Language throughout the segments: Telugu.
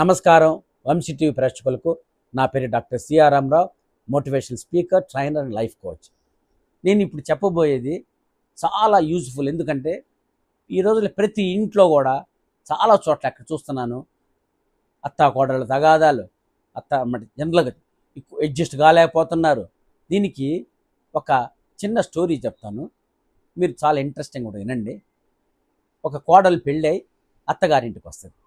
నమస్కారం. వంశీ టీవీ ప్రేక్షకులకు నా పేరు doctor C R Ramarao motivational speaker trainer and life coach. నేను ఇప్పుడు చెప్పబోయేది చాలా యూజ్ఫుల్ ఎందుకంటే ఈ రోజుల్లో ప్రతి ఇంట్లో కూడా చాలా చోట్ల అక్కడ చూస్తున్నాను. అత్త కోడళ్ళ తగాదాలు అత్త మరి జనరల్గా అడ్జస్ట్ కాలేకపోతున్నారు. దీనికి ఒక చిన్న స్టోరీ చెప్తాను. మీరు చాలా ఇంట్రెస్టింగ్ కూడా వినండి. ఒక కోడలు పెళ్ళై అత్తగారింటికి వస్తుంది.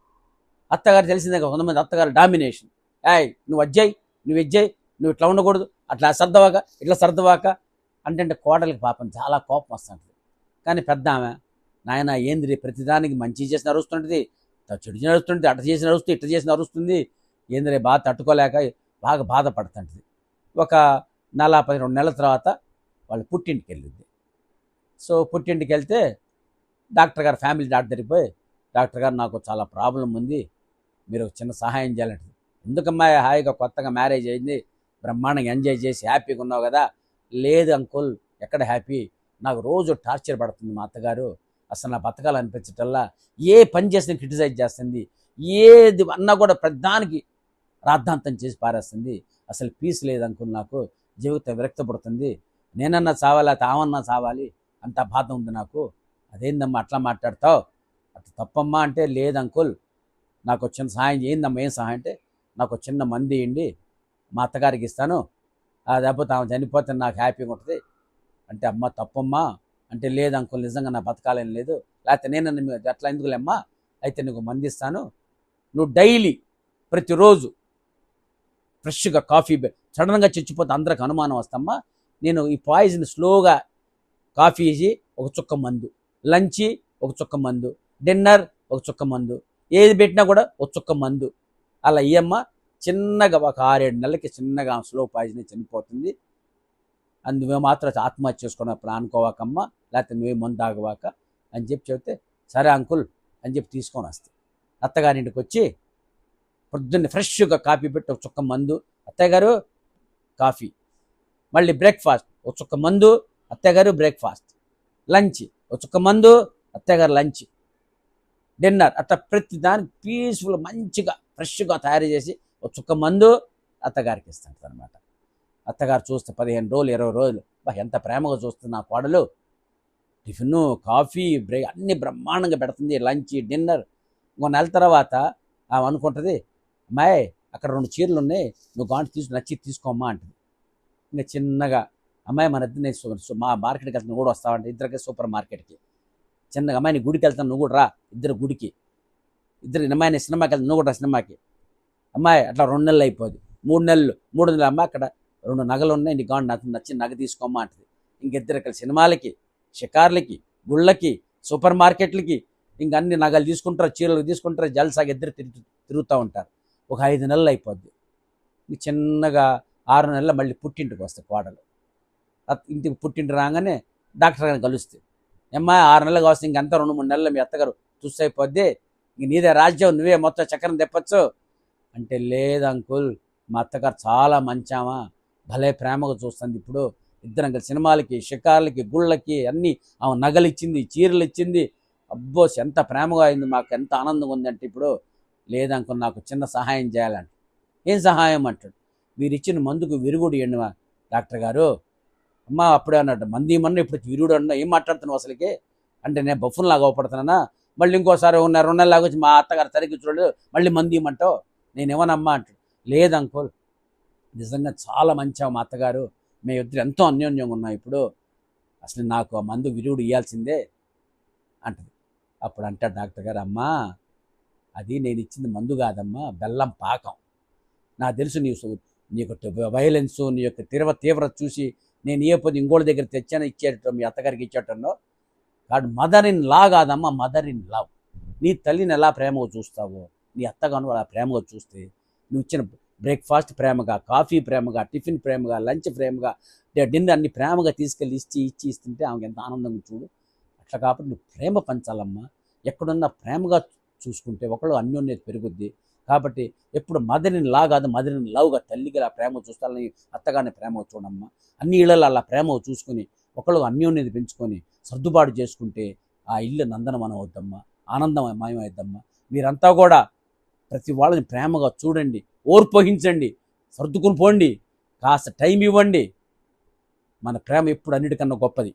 అత్తగారు తెలిసిందే కొంతమంది అత్తగారు డామినేషన్. ఏయ్ నువ్వు అజ్జాయి నువ్వు ఎజ్జాయి నువ్వు ఇట్లా ఉండకూడదు అట్లా సర్దవాక ఇట్లా సర్దవాక అంటే కోడలికి పాపం చాలా కోపం వస్తుంటుంది. కానీ పెద్ద ఆమె నాయన ఏంది ప్రతిదానికి మంచి చేసి నరుస్తుంటుంది చెడు నడుస్తుంటుంది అట్ట చేసి నడుస్తుంది ఇట్ట చేసి నరుస్తుంది ఏందిరే బాధ తట్టుకోలేక బాగా బాధపడుతుంటుంది. ఒక నలభై రెండు నెలల తర్వాత వాళ్ళు పుట్టింటికి వెళ్ళింది సో పుట్టింటికి వెళ్తే డాక్టర్ గారు ఫ్యామిలీ డాక్టర్ దగ్గరికి పోయి డాక్టర్ గారు నాకు చాలా ప్రాబ్లం ఉంది మీరు చిన్న సహాయం చేయాలంటే. ఎందుకమ్మా హాయిగా కొత్తగా మ్యారేజ్ అయింది బ్రహ్మాండంగా ఎంజాయ్ చేసి హ్యాపీగా ఉన్నావు కదా. లేదు అంకుల్ ఎక్కడ హ్యాపీ? నాకు రోజు టార్చర్ పడుతుంది మా అత్తగారు. అసలు నా బతకాలనిపించటల్లా ఏ పని చేసినా క్రిటిసైజ్ చేస్తుంది. ఏది అన్నా కూడా ప్రధానికి రాద్ధాంతం చేసి పారేస్తుంది. అసలు పీస్ లేదు అంకుల్ నాకు. జీవితం విరక్తపడుతుంది. నేనన్నా చావాలి తామన్నా చావాలి అంత బాధ ఉంది నాకు. అదేందమ్మా అట్లా మాట్లాడతావు? అట్లా తప్పమ్మా అంటే లేదు అంకుల్. నాకు చిన్న సహాయం చేయిందమ్మా ఏం సహాయం అంటే నాకు చిన్న మంది ఇండి మా అత్తగారికి ఇస్తాను. ఆ లేకపోతే ఆమె చనిపోతే నాకు హ్యాపీగా ఉంటుంది. అంటే అమ్మ తప్పమ్మా అంటే లేదు అంకుల్ నిజంగా నా బతకాలేం లేదు. లేకపోతే నేను మీ- అట్లా ఎందుకులేమ్మా? అయితే నీకు మంది ఇస్తాను. నువ్వు డైలీ ప్రతిరోజు ఫ్రెష్గా కాఫీ సడన్గా చచ్చిపోతే అందరికి అనుమానం వస్తమ్మా. నేను ఈ పాయిజన్ స్లోగా కాఫీ ఇచ్చి ఒక చుక్క మందు లంచ్ ఒక చుక్క మందు డిన్నర్ ఒక చుక్క మందు ఏది పెట్టినా కూడా ఒచ్చొక్క చుక్క మందు. అలా ఇయ్యమ్మ చిన్నగా ఒక ఆరేడు నెలలకి చిన్నగా స్లో పాయిజన్ చనిపోతుంది. అందు మేము మాత్రం ఆత్మహత్య చేసుకున్నప్పుడు అనుకోవాకమ్మ లేకపోతే నువ్వే మందు తాగవాక అని చెప్పి చెబితే సరే అంకుల్ అని చెప్పి తీసుకొని వస్తే. అత్తగారింటికి వచ్చి పొద్దున్నే ఫ్రెష్గా కాఫీ పెట్టి ఒక చుక్క మందు అత్తయ్య గారు కాఫీ. మళ్ళీ బ్రేక్ఫాస్ట్ ఒక చుక్క మందు అత్తయ్య గారు బ్రేక్ఫాస్ట్. లంచ్ ఒక చుక్క మందు అత్తయ్య గారు లంచ్. డిన్నర్. అట్లా ప్రతి దానికి పీస్ఫుల్ మంచిగా ఫ్రెష్గా తయారు చేసి ఒక చుక్క మందు అత్తగారికి ఇస్తాడు అనమాట అత్తగారు చూస్తే పదిహేను రోజులు ఇరవై రోజులు బా ఎంత ప్రేమగా చూస్తుంది నా కోడలు. టిఫిన్ కాఫీ బ్రేక్ అన్ని బ్రహ్మాండంగా పెడుతుంది. Lunch dinner. ఇంకో నెల తర్వాత ఆమె అనుకుంటుంది అమ్మాయి అక్కడ రెండు చీరలు ఉన్నాయి. నువ్వు గాంటి తీసుకు నచ్చి తీసుకోమ్మా అంటుంది. ఇంకా చిన్నగా అమ్మాయి మన ఇద్దరు నేను మా మార్కెట్కి వెళ్తున్నా కూడా వస్తావంటే ఇద్దరికి సూపర్ మార్కెట్కి. చిన్నగా అమ్మాయిని గుడికి వెళ్తాను నువ్వు కూడా రా ఇద్దరు గుడికి. ఇద్దరు అమ్మాయిని సినిమాకి వెళ్తాను నువ్వు కూడా సినిమాకి. అమ్మాయి అట్లా రెండు నెలలు అయిపోద్ది మూడు నెలలు మూడు నెలలు అమ్మాయి అక్కడ రెండు నగలు ఉన్నాయి నీ గాండి నాకు నచ్చి నగ తీసుకోమ్మా అంటది. ఇంకిద్దరు ఇక్కడ సినిమాలకి షికార్లకి గుళ్ళకి సూపర్ మార్కెట్లకి ఇంక అన్ని నగలు తీసుకుంటారు చీరలు తీసుకుంటారు జల్సాగా ఇద్దరు తిరుగు తిరుగుతూ ఉంటారు. ఒక ఐదు నెలలు అయిపోద్ది. చిన్నగా ఆరు నెలలు మళ్ళీ పుట్టింటికి వస్తాయి కోడలు. ఇంటికి పుట్టింటి రాగానే డాక్టర్ గారిని కలుస్తే అమ్మా ఆరు నెలలు కావచ్చు ఇంకంతా రెండు మూడు నెలలు మీ అత్తగారు చూసైపోద్ది. ఇంక నీదే రాజ్యం నువ్వే మొత్తం చక్రం తెప్పచ్చు. అంటే లేదు అంకుల్ మా అత్తగారు చాలా మంచామా. భలే ప్రేమగా చూస్తుంది ఇప్పుడు. ఇద్దరం కలిసి సినిమాలకి షికార్లకి గుళ్ళకి అన్నీ ఆమె నగలు ఇచ్చింది చీరలు ఇచ్చింది అబ్బో ఎంత ప్రేమగా అయింది మాకు ఎంత ఆనందంగా ఉందంటే ఇప్పుడు. లేదంకుల్ నాకు చిన్న సహాయం చేయాలంట. ఏం సహాయం అంటాడు? మీరు ఇచ్చిన మందుకు విరుగుడు ఇవ్వండి డాక్టర్ గారు అమ్మా అప్పుడే అన్నట్టు. మంది మన్న ఇప్పుడు వీరుడు అన్న ఏం మాట్లాడుతున్నావు అసలుకి? అంటే నేను బఫున్ లాగా అవపడుతున్నానా? మళ్ళీ ఇంకోసారి ఉన్న రెండు నెలలాగా వచ్చి మా అత్తగారు సరిగ్గా చూడలేదు. మళ్ళీ మంది ఇమ్మంటావు నేను ఇవ్వనమ్మా అంటాడు. లేదు అంకుల్ నిజంగా చాలా మంచి మా అత్తగారు. మేము ఇద్దరు ఎంతో అన్యోన్యంగా ఉన్నాం ఇప్పుడు. అసలు నాకు ఆ మందు విరువుడు ఇవ్వాల్సిందే అంటది. అప్పుడు అంటాడు డాక్టర్ గారు అమ్మా అది నేను ఇచ్చింది మందు కాదమ్మా బెల్లం పాకం. నాకు తెలుసు నీ సు- నీ యొక్క వైలెన్స్ నీ యొక్క తీవ్ర తీవ్రత చూసి నేను ఏ పొద్దు ఇంకోళ్ళ దగ్గర తెచ్చాను ఇచ్చేటట్టు మీ అత్తగారికి ఇచ్చేటంలో కాదు మదర్ ఇన్ లా కాదమ్మా మదర్ ఇన్ లవ్ నీ తల్లిని ఎలా ప్రేమగా చూస్తావో నీ అత్తగాను అలా ప్రేమగా చూస్తే నువ్వు ఇచ్చిన బ్రేక్ఫాస్ట్ ప్రేమగా కాఫీ ప్రేమగా టిఫిన్ ప్రేమగా లంచ్ ప్రేమగా డిన్నర్ అన్ని ప్రేమగా తీసుకెళ్ళి ఇచ్చి ఇచ్చి ఇస్తుంటే ఆమెకి ఎంత ఆనందంగా చూడు. అట్లా కాబట్టి నువ్వు ప్రేమ పంచాలమ్మా. ఎక్కడున్నా ప్రేమగా చూసుకుంటే ఒకళ్ళు అన్యోన్యత పెరుగుద్ది. కాబట్టి ఎప్పుడు మదరిని లా కాదు మదర్ని లవ్గా తల్లికి అలా ప్రేమ చూస్తాలని అత్తగారిని ప్రేమ చూడమ్మా. అన్ని ఇళ్ళలో అలా ప్రేమ చూసుకొని ఒకళ్ళు అన్యోన్యది పెంచుకొని సర్దుబాటు చేసుకుంటే ఆ ఇల్లు నందనమనం అవుద్దమ్మా ఆనందమయం అవుద్దమ్మా మీరంతా కూడా ప్రతి వాళ్ళని ప్రేమగా చూడండి ఓర్పోహించండి సర్దుకుని పోండి కాస్త టైం ఇవ్వండి. మన ప్రేమ ఎప్పుడు అన్నిటికన్నా గొప్పది.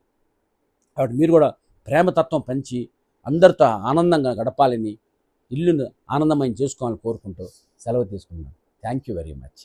కాబట్టి మీరు కూడా ప్రేమతత్వం పెంచి అందరితో ఆనందంగా గడపాలని ఇల్లును ఆనందమయం చేసుకోవాలని కోరుకుంటూ సెలవు తీసుకున్నాను థ్యాంక్ యూ వెరీ మచ్